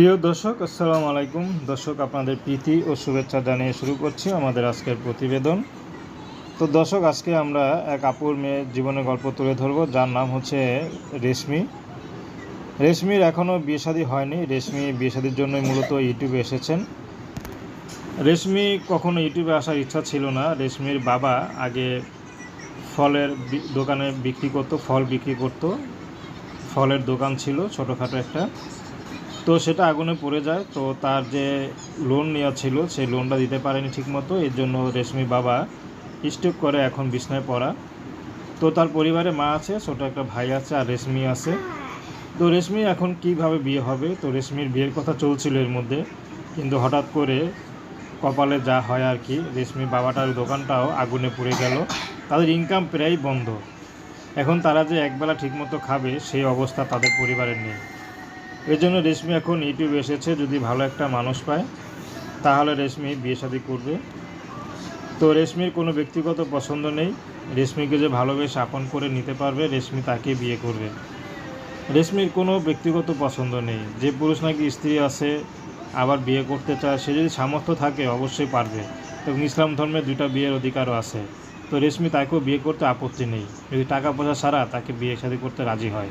প্রিয় দর্শক, আসসালামু আলাইকুম। দর্শক, আপনাদের প্রীতি ও শুভেচ্ছা জানিয়ে শুরু করছি আমাদের আজকের প্রতিবেদন। তো দর্শক, আজকে আমরা এক আপুর মেয়ের জীবনের গল্প তুলে ধরবো। যার নাম হচ্ছে রেশমি। রেশমির এখনও বিয়ে শাদী হয়নি। রেশমি বিয়ে শাদীর জন্যই মূলত ইউটিউবে এসেছেন। রেশমি কখনো ইউটিউবে আসার ইচ্ছা ছিল না। রেশমির বাবা আগে ফলের দোকানে বিক্রি করতো, ফল বিক্রি করতো। ফলের দোকান ছিল, ছোটোখাটো একটা। তো সেটা আগুনে পড়ে যায়। তো তার যে লোন নেওয়া ছিল, সেই লোনটা দিতে পারেনি ঠিকমতো। এর জন্য রেশমি বাবা স্টক করে এখন বিছনায় পড়া। তো তার পরিবারে মা আছে, ছোট একটা ভাই আছে আর রেশমি আছে। তো রেশমি এখন কীভাবে বিয়ে হবে? তো রেশমির বিয়ের কথা চলছিল এর মধ্যে। কিন্তু হঠাৎ করে কপালে যা হয় আর কি রেশমির বাবাটার দোকানটাও আগুনে পুড়ে গেল। তাদের ইনকাম প্রায় বন্ধ। এখন তারা যে একবেলা ঠিকমতো খাবে, সেই অবস্থা তাদের পরিবারের নেই। এর জন্য রেশমি এখন ইউটিউবে এসেছে, যদি ভালো একটা মানুষ পায়, তাহলে রেশমি বিয়ে শাদী করবে। তো রেশমির কোনো ব্যক্তিগত পছন্দ নেই। রেশমিকে যে ভালোবেসে আপন করে নিতে পারবে, রেশমি তাকে বিয়ে করবে। রেশমির কোনো ব্যক্তিগত পছন্দ নেই। যে পুরুষ নাকি স্ত্রী আছে, আবার বিয়ে করতে চায়, সে যদি সামর্থ্য থাকে, অবশ্যই পারবে। এবং ইসলাম ধর্মে দুইটা বিয়ের অধিকারও আছে। তো রেশমি তাকেও বিয়ে করতে আপত্তি নেই। যদি টাকা পয়সা ছাড়া তাকে বিয়ে শাদী করতে রাজি হয়।